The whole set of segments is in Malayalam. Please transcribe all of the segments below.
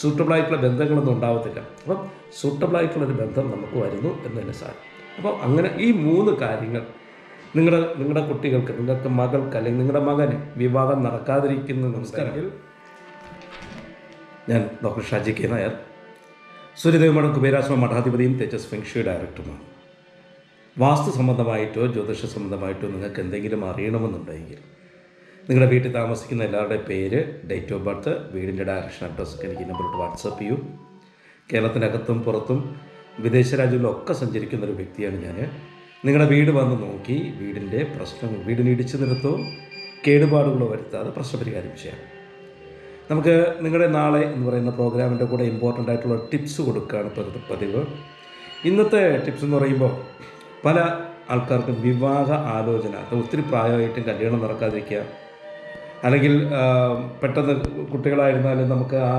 സൂട്ടബിൾ ആയിട്ടുള്ള ബന്ധങ്ങളൊന്നും ഉണ്ടാവത്തില്ല. അപ്പം ഒരു ബന്ധം നമുക്ക് വരുന്നു എന്ന് തന്നെ സാർ അപ്പോൾ അങ്ങനെ ഈ മൂന്ന് കാര്യങ്ങൾ നിങ്ങളുടെ നിങ്ങളുടെ കുട്ടികൾക്ക് നിങ്ങൾക്ക് മകൾക്ക് അല്ലെങ്കിൽ നിങ്ങളുടെ മകന് വിവാഹം നടക്കാതിരിക്കുന്ന നമസ്കാരത്തിൽ ഞാൻ ഡോക്ടർ ഷാജി കെ നായർ സൂര്യദേവമഠം കുബേരാശ്രമ മഠാധിപതിയും തേജസ് ഫെങ്ഷി ഡയറക്ടറുമാണ്. വാസ്തു സംബന്ധമായിട്ടോ ജ്യോതിഷ സംബന്ധമായിട്ടോ നിങ്ങൾക്ക് എന്തെങ്കിലും അറിയണമെന്നുണ്ടെങ്കിൽ നിങ്ങളുടെ വീട്ടിൽ താമസിക്കുന്ന എല്ലാവരുടെ പേര് ഡേറ്റ് ഓഫ് ബർത്ത് വീടിന്റെ ഡയറക്ഷൻ അഡ്രസ്സൊക്കെ എനിക്ക് നമ്പറിലോട്ട് വാട്സപ്പ് ചെയ്യൂ. കേരളത്തിനകത്തും പുറത്തും വിദേശ രാജ്യങ്ങളിലൊക്കെ സഞ്ചരിക്കുന്ന ഒരു വ്യക്തിയാണ് ഞാൻ നിങ്ങളുടെ വീട് വന്ന് നോക്കി വീടിന്റെ പ്രശ്നങ്ങൾ വീടിന് ഇടിച്ചു നിർത്തോ കേടുപാടുകളോ വരുത്താതെ പ്രശ്നപരിഹാരം ചെയ്യാം. നമുക്ക് നിങ്ങളുടെ നാളെ എന്ന് പറയുന്ന പ്രോഗ്രാമിന്റെ കൂടെ ഇമ്പോർട്ടന്റ് ആയിട്ടുള്ള ടിപ്സ് കൊടുക്കുകയാണ് പതി- പതിവ്. ഇന്നത്തെ ടിപ്സ് എന്ന് പറയുമ്പോൾ പല ആൾക്കാർക്കും വിവാഹ ആലോചന ഒത്തിരി പ്രായമായിട്ടും കല്യാണം നടക്കാതിരിക്കുക അല്ലെങ്കിൽ പെട്ടെന്ന് കുട്ടികളായിരുന്നാലും നമുക്ക് ആ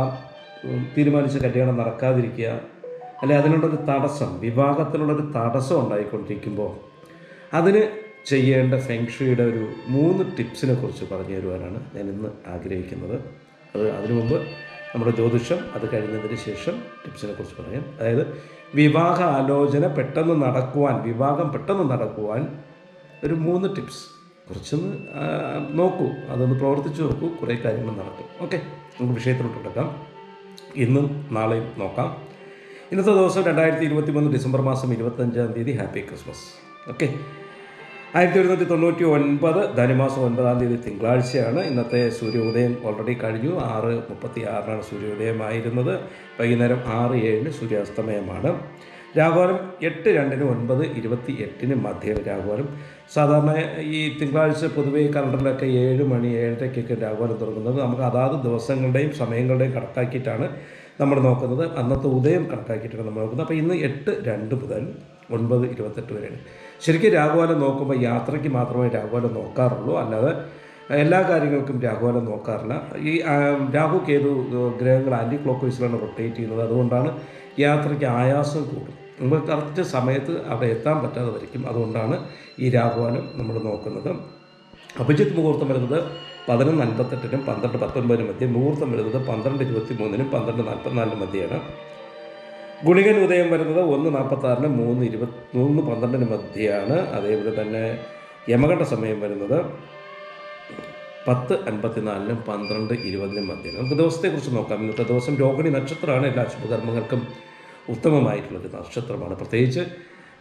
തീരുമാനിച്ച കല്യാണം നടക്കാതിരിക്കുക. അല്ലെ അതിനുള്ളൊരു തടസ്സം വിവാഹത്തിനുള്ളൊരു തടസ്സം ഉണ്ടായിക്കൊണ്ടിരിക്കുമ്പോൾ അതിന് ചെയ്യേണ്ട ഫെങ്ഷയുടെ ഒരു മൂന്ന് ടിപ്സിനെ കുറിച്ച് പറഞ്ഞു തരുവാനാണ് ഞാൻ ഇന്ന് ആഗ്രഹിക്കുന്നത്. അത് അതിനു മുമ്പ് നമ്മുടെ ജ്യോതിഷം അത് കഴിഞ്ഞതിന് ശേഷം ടിപ്സിനെ കുറിച്ച് പറയാം. അതായത് വിവാഹ ആലോചന പെട്ടെന്ന് നടക്കുവാൻ വിവാഹം പെട്ടെന്ന് നടക്കുവാൻ ഒരു മൂന്ന് ടിപ്സ്. കുറച്ചൊന്ന് നോക്കൂ. അതൊന്ന് പ്രവർത്തിച്ചു നോക്കൂ. കുറേ കാര്യങ്ങൾ നടക്കും. ഓക്കെ. നമുക്ക് വിഷയത്തിലോട്ട് കിടക്കാം. ഇന്നും നാളെയും നോക്കാം. ഇന്നത്തെ ദിവസം രണ്ടായിരത്തി ഇരുപത്തി മൂന്ന് ഡിസംബർ മാസം ഇരുപത്തഞ്ചാം തീയതി. Happy Christmas okay. ആയിരത്തി ഒരുന്നൂറ്റി തൊണ്ണൂറ്റി ഒൻപത് ധനുമാസം ഒൻപതാം തീയതി തിങ്കളാഴ്ചയാണ്. ഇന്നത്തെ സൂര്യോദയം ഓൾറെഡി കഴിഞ്ഞു. ആറ് മുപ്പത്തി ആറിനാണ് സൂര്യോദയമായിരുന്നത്. വൈകുന്നേരം ആറ് ഏഴിന് സൂര്യാസ്തമയമാണ്. രാഘോലം എട്ട് രണ്ടിന് ഒൻപത് ഇരുപത്തി എട്ടിന് മധ്യയിൽ രാഘോലം സാധാരണ ഈ തിങ്കളാഴ്ച പൊതുവേ കലണ്ടറിലൊക്കെ ഏഴ് മണി ഏഴരയ്ക്കൊക്കെ രാഘോലം തുടങ്ങുന്നത്. നമുക്ക് അതാത് ദിവസങ്ങളുടെയും സമയങ്ങളുടെയും കണക്കാക്കിയിട്ടാണ് നമ്മൾ നോക്കുന്നത്. അന്നത്തെ ഉദയം കണക്കാക്കിയിട്ടാണ് നമ്മൾ നോക്കുന്നത്. അപ്പോൾ ഇന്ന് എട്ട് രണ്ട് മുതൽ ഒൻപത് ഇരുപത്തെട്ട് വരെയാണ്. ശരിക്കും രാഘുവാലം നോക്കുമ്പോൾ യാത്രയ്ക്ക് മാത്രമേ രാഘുവാലം നോക്കാറുള്ളൂ. അല്ലാതെ എല്ലാ കാര്യങ്ങൾക്കും രാഘുവാലം നോക്കാറില്ല. ഈ രാഹു കേതു ഗ്രഹങ്ങൾ ആന്റി ക്ലോക്ക് വൈസിലാണ് റൊട്ടേറ്റ് ചെയ്യുന്നത്. അതുകൊണ്ടാണ് യാത്രയ്ക്ക് ആയാസം കൂടും. നമുക്ക് കറക്റ്റ് സമയത്ത് അവിടെ എത്താൻ പറ്റാതെ വരയ്ക്കും അതുകൊണ്ടാണ് ഈ രാഘവാനം നമ്മൾ നോക്കുന്നത്. അഭിജിത്ത് മുഹൂർത്തം വരുന്നത് പതിനൊന്ന് അൻപത്തെട്ടിനും പന്ത്രണ്ട് പത്തൊൻപതിനും മധ്യ. മുഹൂർത്തം വരുന്നത് പന്ത്രണ്ട് ഇരുപത്തി മൂന്നിനും പന്ത്രണ്ട് നാൽപ്പത്തിനാലിനും മധ്യയാണ്. ഗുളികൻ ഉദയം വരുന്നത് ഒന്ന് നാൽപ്പത്താറിന് മൂന്ന് ഇരുപത്തി മൂന്ന് പന്ത്രണ്ടിന് മധ്യയാണ്. അതേപോലെ തന്നെ യമകണ്ഠ സമയം വരുന്നത് പത്ത് അൻപത്തിനാലിനും പന്ത്രണ്ട് ഇരുപതിനും മധ്യയാണ്. നമുക്ക് ദിവസത്തെക്കുറിച്ച് നോക്കാം. ഇന്നത്തെ ദിവസം രോഹിണി നക്ഷത്രമാണ് എല്ലാ ശുഭകർമ്മങ്ങൾക്കും ഉത്തമമായിട്ടുള്ളൊരു നക്ഷത്രമാണ്. പ്രത്യേകിച്ച്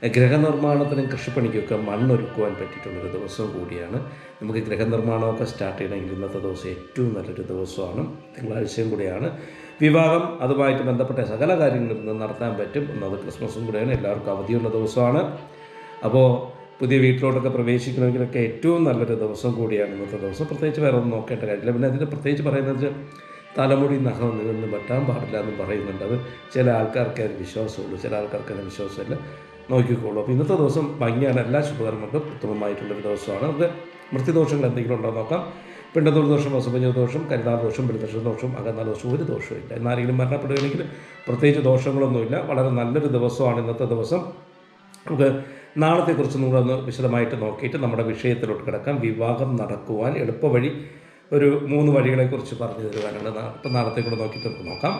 ഗ്രഹനിർമ്മാണത്തിനും കൃഷിപ്പണിക്കൊക്കെ മണ്ണൊരുക്കുവാൻ പറ്റിയിട്ടുള്ളൊരു ദിവസം കൂടിയാണ്. നമുക്ക് ഗ്രഹനിർമ്മാണമൊക്കെ സ്റ്റാർട്ട് ചെയ്യണമെങ്കിൽ ഇന്നത്തെ ദിവസം ഏറ്റവും നല്ലൊരു ദിവസമാണ്. തിങ്കളാഴ്ചയും കൂടിയാണ്. വിവാഹം അതുമായിട്ട് ബന്ധപ്പെട്ട സകല കാര്യങ്ങളും ഇന്ന് നടത്താൻ പറ്റും. ഒന്നത് ക്രിസ്മസും കൂടെയാണ്. എല്ലാവർക്കും അവധിയുള്ള ദിവസമാണ്. അപ്പോൾ പുതിയ വീട്ടിലോട്ടൊക്കെ പ്രവേശിക്കണമെങ്കിലൊക്കെ ഏറ്റവും നല്ലൊരു ദിവസം കൂടിയാണ് ഇന്നത്തെ ദിവസം. പ്രത്യേകിച്ച് വേറെ ഒന്നും നോക്കേണ്ട കാര്യമില്ല. പിന്നെ അതിന്റെ പ്രത്യേകിച്ച് പറയുന്നത് തലമുടി നഖം നിന്ന് പറ്റാൻ പാടില്ല എന്ന് പറയുന്നുണ്ട്. അത് ചില ആൾക്കാർക്ക് അതിന് വിശ്വാസമുള്ളൂ. ചില ആൾക്കാർക്ക് അതിന് വിശ്വാസമില്ല. നോക്കിക്കോളൂ. അപ്പോൾ ഇന്നത്തെ ദിവസം ഭംഗിയാണ്. എല്ലാ ശുഭകർമ്മങ്ങൾക്കും ഉത്തമമായിട്ടുള്ളൊരു ദിവസമാണ്. നമുക്ക് മൃത്യുദോഷങ്ങൾ എന്തെങ്കിലും ഉണ്ടോ നോക്കാം. പിണ്ടതൂർ ദോഷം വസുപഞ്ഞ ദോഷം കരുതാർ ദോഷം ബലിദോഷ ദോഷം അകന്നാൾ ദോഷം ഒരു ദോഷമില്ല എന്നാരെങ്കിലും മരണപ്പെടുകയാണെങ്കിൽ പ്രത്യേകിച്ച് ദോഷങ്ങളൊന്നുമില്ല. വളരെ നല്ലൊരു ദിവസമാണ് ഇന്നത്തെ ദിവസം. നമുക്ക് നാളത്തെക്കുറിച്ച് കൂടെ ഒന്ന് വിശദമായിട്ട് നോക്കിയിട്ട് നമ്മുടെ വിഷയത്തിലോട്ട് കിടക്കാം. വിവാഹം നടക്കുവാൻ എളുപ്പവഴി ഒരു മൂന്ന് വഴികളെക്കുറിച്ച് പറഞ്ഞു തരുവാനാണ് ഇപ്പം നാളത്തെ കൂടെ നോക്കി നമുക്ക് നോക്കാം.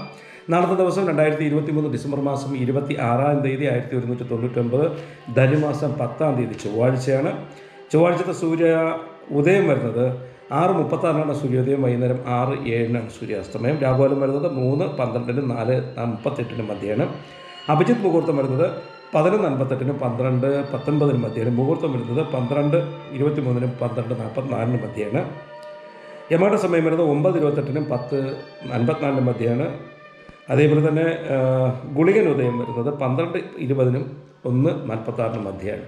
നാളത്തെ ദിവസം രണ്ടായിരത്തി ഇരുപത്തി മൂന്ന് ഡിസംബർ മാസം ഇരുപത്തി ആറാം തീയതി ആയിരത്തി ഒരുന്നൂറ്റി തൊണ്ണൂറ്റൊമ്പത് ധനുമാസം പത്താം തീയതി ചൊവ്വാഴ്ചയാണ്. ചൊവ്വാഴ്ചത്തെ സൂര്യ ഉദയം വരുന്നത് ആറ് മുപ്പത്താറിനാണ് സൂര്യോദയം വൈകുന്നേരം ആറ് ഏഴിനാണ് സൂര്യാസ്തമയം. രാഘോലം വരുന്നത് മൂന്ന് പന്ത്രണ്ടിനും നാല് മുപ്പത്തെട്ടിനും മധ്യയാണ്. അഭിജിത്ത് മുഹൂർത്തം വരുന്നത് പതിനൊന്ന് അൻപത്തെട്ടിനും പന്ത്രണ്ട് പത്തൊൻപതിനും മധ്യയാണ്. മുഹൂർത്തം വരുന്നത് പന്ത്രണ്ട് ഇരുപത്തി മൂന്നിനും പന്ത്രണ്ട് നാൽപ്പത്തിനാലിനും മധ്യയാണ്. യമയുടെ സമയം വരുന്നത് ഒമ്പത് ഇരുപത്തെട്ടിനും പത്ത് അൻപത്തിനാലിനും മധ്യയാണ്. അതേപോലെ തന്നെ ഗുളികൻ ഉദയം വരുന്നത് പന്ത്രണ്ട് ഇരുപതിനും ഒന്ന് നാൽപ്പത്താറിനും മധ്യയാണ്.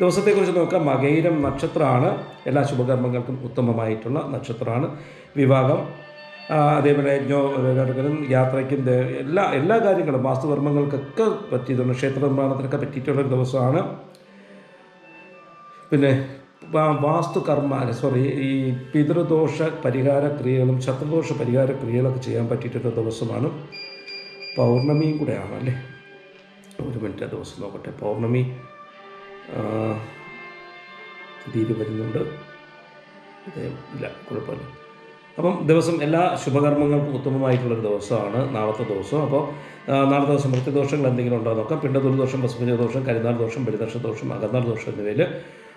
ദിവസത്തെക്കുറിച്ച് നോക്കാം. മകയിരം നക്ഷത്രമാണ്. എല്ലാ ശുഭകർമ്മങ്ങൾക്കും ഉത്തമമായിട്ടുള്ള നക്ഷത്രമാണ്. വിവാഹം അതേപോലെ യജ്ഞോം യാത്രയ്ക്കും എല്ലാ എല്ലാ കാര്യങ്ങളും വാസ്തുകർമ്മങ്ങൾക്കൊക്കെ പറ്റിയിട്ടുണ്ട് ക്ഷേത്ര നിർമ്മാണത്തിനൊക്കെ പറ്റിയിട്ടുള്ളൊരു ദിവസമാണ്. പിന്നെ വാ- വാസ്തുകർമ്മ സോറി ഈ പിതൃദോഷ പരിഹാര ക്രിയകളും ശത്രുദോഷ പരിഹാര ക്രിയകളൊക്കെ ചെയ്യാൻ പറ്റിയിട്ടുള്ള ദിവസമാണ് പൗർണമിയും കൂടെ ആണല്ലേ ഒരു മിനിറ്റ് ദിവസം നോക്കട്ടെ. പൗർണമി തീരു വരുന്നുണ്ട്. ഇല്ല കുഴപ്പമില്ല. അപ്പം ദിവസം എല്ലാ ശുഭകർമ്മങ്ങൾക്കും ഉത്തമമായിട്ടുള്ളൊരു ദിവസമാണ് നാളത്തെ ദിവസം. അപ്പോൾ നാളത്തെ ദിവസം മൃത്യുദോഷങ്ങൾ എന്തെങ്കിലും ഉണ്ടോ നോക്കാം. പിണ്ടതുൽ ദോഷം പസുപഞ്ച ദോഷം കരിനാൾ ദോഷം ബലിദർശ ദോഷം അകന്നാൾ ദോഷം എന്നിവയിൽ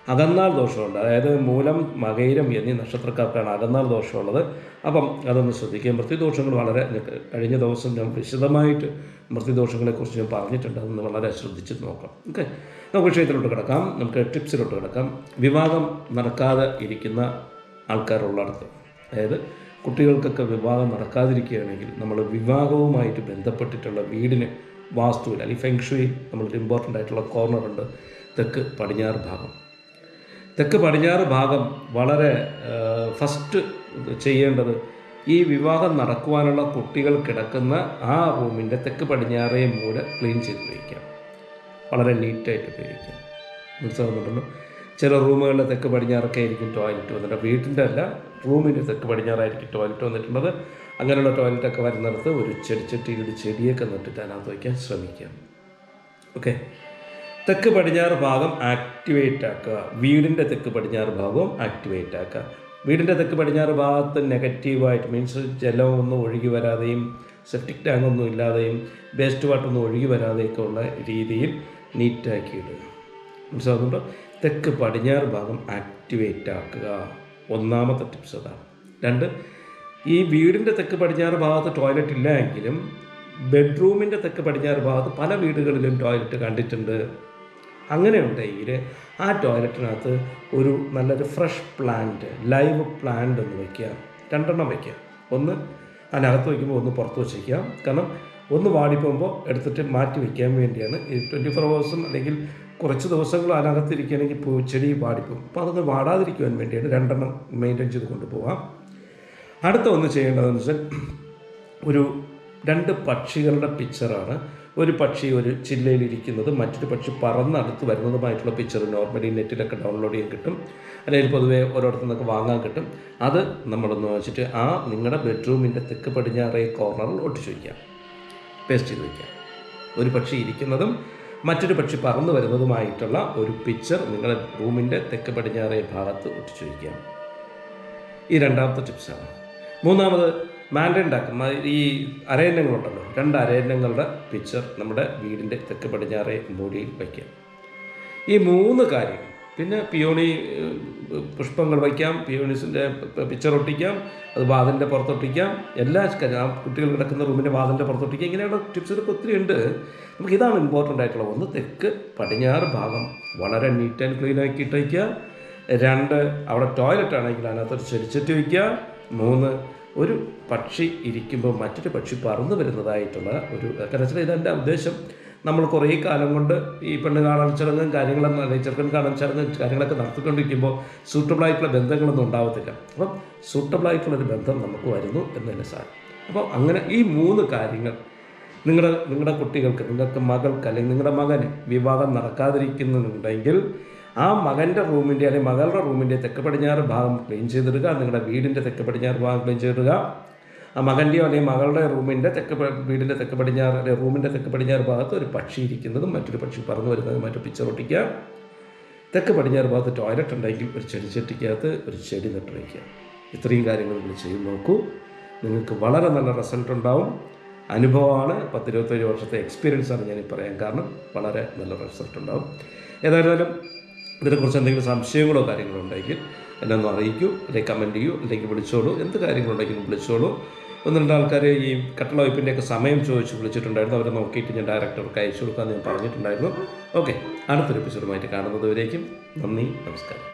അകന്നാൾ ദോഷമുണ്ട്. അതായത് മൂലം മകയിരം എന്നീ നക്ഷത്രക്കാർക്കാണ് അകന്നാൾ ദോഷമുള്ളത്. അപ്പം അതൊന്ന് ശ്രദ്ധിക്കുക. മൃത്യുദോഷങ്ങൾ വളരെ കഴിഞ്ഞ ദിവസം ഞാൻ വിശദമായിട്ട് മൃത്യുദോഷങ്ങളെക്കുറിച്ച് ഞാൻ പറഞ്ഞിട്ടുണ്ട്. അതൊന്ന് വളരെ ശ്രദ്ധിച്ച് നോക്കാം. ഓക്കെ? നമുക്ക് വിഷയത്തിലോട്ട് കിടക്കാം. നമുക്ക് ടിപ്സിലോട്ട് കിടക്കാം. വിവാഹം നടക്കാതെ ഇരിക്കുന്ന ആൾക്കാരുള്ളിടത്ത്. അതായത് കുട്ടികൾക്കൊക്കെ വിവാഹം നടക്കാതിരിക്കുകയാണെങ്കിൽ നമ്മൾ വിവാഹവുമായിട്ട് ബന്ധപ്പെട്ടിട്ടുള്ള വീടിന് വാസ്തുവിൽ അല്ലെങ്കിൽ ഫെങ്ഷുയിൽ നമ്മളൊരു ഇമ്പോർട്ടന്റ് ആയിട്ടുള്ള കോർണറുണ്ട് തെക്ക് പടിഞ്ഞാറ് ഭാഗം. തെക്ക് പടിഞ്ഞാറ് ഭാഗം വളരെ ഫസ്റ്റ് ചെയ്യേണ്ടത് ഈ വിവാഹം നടക്കുവാനുള്ള കുട്ടികൾ കിടക്കുന്ന ആ റൂമിന്റെ തെക്ക് പടിഞ്ഞാറേ കൂടെ ക്ലീൻ ചെയ്ത് ഉപയോഗിക്കാം വളരെ നീറ്റായിട്ട് ഉപയോഗിക്കാം. മനസ്സിലാകുന്നുണ്ടല്ലോ ചില റൂമുകളിലെ തെക്ക് പടിഞ്ഞാറൊക്കെ ആയിരിക്കും ടോയ്ലറ്റ് വന്നിട്ട്. വീട്ടിന്റെ അല്ല റൂമിന്റെ തെക്ക് പടിഞ്ഞാറായിരിക്കും ടോയ്ലറ്റ് വന്നിട്ടുള്ളത്. അങ്ങനെയുള്ള ടോയ്ലറ്റൊക്കെ വരുന്നിടത്ത് ഒരു ചെടിച്ചട്ടിയിൽ ഒരു ചെടിയൊക്കെ നട്ടിട്ട് അതിനകത്ത് വയ്ക്കാൻ ശ്രമിക്കാം. ഓക്കെ തെക്ക് പടിഞ്ഞാറ് ഭാഗം ആക്ടിവേറ്റ് ആക്കുക. വീടിന്റെ തെക്ക് പടിഞ്ഞാറ് ഭാഗവും ആക്ടിവേറ്റ് ആക്കുക. വീടിന്റെ തെക്ക് പടിഞ്ഞാറ് ഭാഗത്ത് നെഗറ്റീവായിട്ട് മീൻസ് ജലമൊന്നും ഒഴുകി വരാതെയും സെപ്റ്റിക് ടാങ്ക് ഒന്നും ഇല്ലാതെയും വേസ്റ്റ് വാട്ടറൊന്നും ഒഴുകി വരാതെയൊക്കെ ഉള്ള രീതിയിൽ നീറ്റാക്കി ഇടുക. മനസ്സിലാകുന്നുണ്ടോ തെക്ക് പടിഞ്ഞാറ് ഭാഗം ആക്ടിവേറ്റ് ആക്കുക. ഒന്നാമത്തെ ടിപ്സ് അതാണ്. രണ്ട് ഈ വീടിന്റെ തെക്ക് പടിഞ്ഞാറ് ഭാഗത്ത് ടോയ്ലറ്റ് ഇല്ല എങ്കിലും ബെഡ്റൂമിന്റെ തെക്ക് പടിഞ്ഞാറ് ഭാഗത്ത് പല വീടുകളിലും ടോയ്ലറ്റ് കണ്ടിട്ടുണ്ട്. അങ്ങനെ ഉണ്ടെങ്കിൽ ആ ടോയ്ലറ്റിനകത്ത് ഒരു നല്ലൊരു ഫ്രഷ് പ്ലാന്റ് ലൈവ് പ്ലാന്റ് ഒന്ന് വയ്ക്കുക. രണ്ടെണ്ണം വയ്ക്കുക. ഒന്ന് അതിനകത്ത് വയ്ക്കുമ്പോൾ ഒന്ന് പുറത്ത് വെച്ചേക്കാം കാരണം ഒന്ന് വാടി വാടിപ്പോകുമ്പോൾ എടുത്തിട്ട് മാറ്റി വയ്ക്കാൻ വേണ്ടിയാണ് ഈ ട്വന്റി ഫോർ ഹവേഴ്സും അല്ലെങ്കിൽ കുറച്ച് ദിവസങ്ങൾ അതിനകത്ത് ഇരിക്കുകയാണെങ്കിൽ പൂ ചെടി വാടിപ്പോകും. അപ്പോൾ അതൊന്ന് വാടാതിരിക്കുവാൻ വേണ്ടിയാണ് രണ്ടെണ്ണം മെയിന്റെയിൻ ചെയ്ത് കൊണ്ടുപോകാം അടുത്ത ഒന്ന് ചെയ്യേണ്ടതെന്ന് വെച്ചാൽ ഒരു രണ്ട് പക്ഷികളുടെ പിക്ചറാണ് ഒരു പക്ഷി ഒരു ചില്ലയിലിരിക്കുന്നത് മറ്റൊരു പക്ഷി പറന്നടുത്ത് വരുന്നതുമായിട്ടുള്ള പിക്ചർ നോർമലി നെറ്റിലൊക്കെ ഡൗൺലോഡ് ചെയ്യാൻ കിട്ടും. അല്ലെങ്കിൽ പൊതുവേ ഓരോരുത്തർ നിന്നൊക്കെ വാങ്ങാൻ കിട്ടും. അത് നമ്മളൊന്ന് വെച്ചിട്ട് ആ നിങ്ങളുടെ ബെഡ്റൂമിന്റെ തെക്ക് പടിഞ്ഞാറേ കോർണറിൽ ഒട്ടിച്ചു വയ്ക്കാം പേസ്റ്റ് ചെയ്ത് വയ്ക്കാം ഒരു പക്ഷി ഇരിക്കുന്നതും മറ്റൊരു പക്ഷി പറന്നു വരുന്നതുമായിട്ടുള്ള ഒരു പിക്ചർ നിങ്ങളുടെ റൂമിന്റെ തെക്ക് പടിഞ്ഞാറേ ഭാഗത്ത് ഒട്ടിച്ചു വയ്ക്കാം ഈ രണ്ടാമത്തെ ടിപ്സാണ് മൂന്നാമത് മാൻഡൻ ഉണ്ടാക്കുന്ന ഈ അരയന്നങ്ങളുണ്ടല്ലോ. രണ്ട് അരയന്നങ്ങളുടെ പിക്ചർ നമ്മുടെ വീടിന്റെ തെക്ക് പടിഞ്ഞാറേ മൂടിയിൽ വയ്ക്കാം ഈ മൂന്ന് കാര്യങ്ങൾ പിന്നെ പിയോണി പുഷ്പങ്ങൾ വയ്ക്കാം പിയോണീസിന്റെ പിക്ചർ ഒട്ടിക്കാം അത് വാതിലിന്റെ പുറത്തൊട്ടിക്കാം. എല്ലാ കാര്യം കുട്ടികൾ കിടക്കുന്ന റൂമിന്റെ വാതിലിന്റെ പുറത്തൊട്ടിക്കാം. ഇങ്ങനെയുള്ള ടിപ്സുകളൊക്കെ ഒത്തിരി ഉണ്ട്. നമുക്ക് ഇതാണ് ഇമ്പോർട്ടന്റ് ആയിട്ടുള്ള ഒന്ന് തെക്ക് പടിഞ്ഞാറ് ഭാഗം വളരെ നീറ്റ് ആൻഡ് ക്ലീൻ ആക്കി ഇട്ടേക്കുക. രണ്ട് അവിടെ ടോയ്ലറ്റ് ആണെങ്കിൽ അതിനകത്തൊരു ചെടിച്ചട്ടി വയ്ക്കുക. മൂന്ന് ഒരു പക്ഷി ഇരിക്കുമ്പോൾ മറ്റൊരു പക്ഷി പറന്നു വരുന്നതായിട്ടുള്ള ഒരു കാരണം ഇതെന്റെ ഉദ്ദേശം. നമ്മൾ കുറേ കാലം കൊണ്ട് ഈ പെണ്ണ് കാണാൻ ചടങ്ങും കാര്യങ്ങളും അല്ലെങ്കിൽ ചെറുക്കൻ കാണാൻ ചടങ്ങും കാര്യങ്ങളൊക്കെ നടത്തിക്കൊണ്ടിരിക്കുമ്പോൾ സൂട്ടബിൾ ആയിട്ടുള്ള ബന്ധങ്ങളൊന്നും ഉണ്ടാവത്തില്ല. അപ്പം സൂട്ടബിൾ ആയിട്ടുള്ളൊരു ബന്ധം നമുക്ക് വരുന്നു എന്നതിന് സാർ അപ്പോൾ അങ്ങനെ ഈ മൂന്ന് കാര്യങ്ങൾ നിങ്ങളുടെ നിങ്ങളുടെ കുട്ടികൾക്ക് നിങ്ങൾക്ക് മകൾക്ക് അല്ലെങ്കിൽ നിങ്ങളുടെ മകന് വിവാഹം നടക്കാതിരിക്കുന്നുണ്ടെങ്കിൽ ആ മകന്റെ റൂമിന്റെ അല്ലെങ്കിൽ മകളുടെ റൂമിന്റെ തെക്ക് പടിഞ്ഞാറ് ഭാഗം ക്ലീൻ ചെയ്തിടുക നിങ്ങളുടെ വീടിന്റെ തെക്ക് പടിഞ്ഞാറ് ഭാഗം ക്ലീൻ ചെയ്തിടുക ആ മകന്റെയോ അല്ലെങ്കിൽ മകളുടെ റൂമിന്റെ തെക്ക് വീടിന്റെ തെക്ക് പടിഞ്ഞാറ് അല്ലെങ്കിൽ റൂമിന്റെ തെക്ക് പടിഞ്ഞാറ് ഭാഗത്ത് ഒരു പക്ഷി ഇരിക്കുന്നതും മറ്റൊരു പക്ഷി പറന്നു വരുന്നതും മറ്റു പിക്ചർ ഒട്ടിക്കുക. തെക്ക് പടിഞ്ഞാറ് ഭാഗത്ത് ടോയ്ലറ്റ് ഉണ്ടെങ്കിൽ ഒരു ചെടി ചെട്ടിക്കകത്ത് ഒരു ചെടി നട്ടുവയ്ക്കുക ഇത്രയും കാര്യങ്ങൾ നിങ്ങൾ ചെയ്ത് നോക്കൂ. നിങ്ങൾക്ക് വളരെ നല്ല റിസൾട്ട് ഉണ്ടാവും. അനുഭവമാണ്. പത്തിരുപത്തേഴ് വർഷത്തെ എക്സ്പീരിയൻസ് ആണ് ഞാൻ പറയാൻ കാരണം. വളരെ നല്ല റിസൾട്ട് ഉണ്ടാവും. ഏതായാലും ഇതിനെക്കുറിച്ച് എന്തെങ്കിലും സംശയങ്ങളോ കാര്യങ്ങളോ ഉണ്ടെങ്കിൽ എന്നെ ഒന്ന് അറിയിക്കൂ അല്ലെങ്കിൽ കമന്റ് ചെയ്യൂ അല്ലെങ്കിൽ വിളിച്ചോളൂ. എന്ത് കാര്യങ്ങളുണ്ടെങ്കിലും വിളിച്ചോളൂ. ഒന്ന് രണ്ട് ആൾക്കാർ ഈ കട്ടള വയ്പ്പിന്റെയൊക്കെ സമയം ചോദിച്ച് വിളിച്ചിട്ടുണ്ടായിരുന്നു. അവരെ നോക്കിയിട്ട് ഞാൻ ഡയറക്ടർക്ക് അയച്ചു കൊടുക്കാമെന്ന് ഞാൻ പറഞ്ഞിട്ടുണ്ടായിരുന്നു. ഓക്കെ അടുത്തൊരു എപ്പിസോഡുമായിട്ട് കാണുന്നതുവരേക്കും നന്ദി നമസ്കാരം.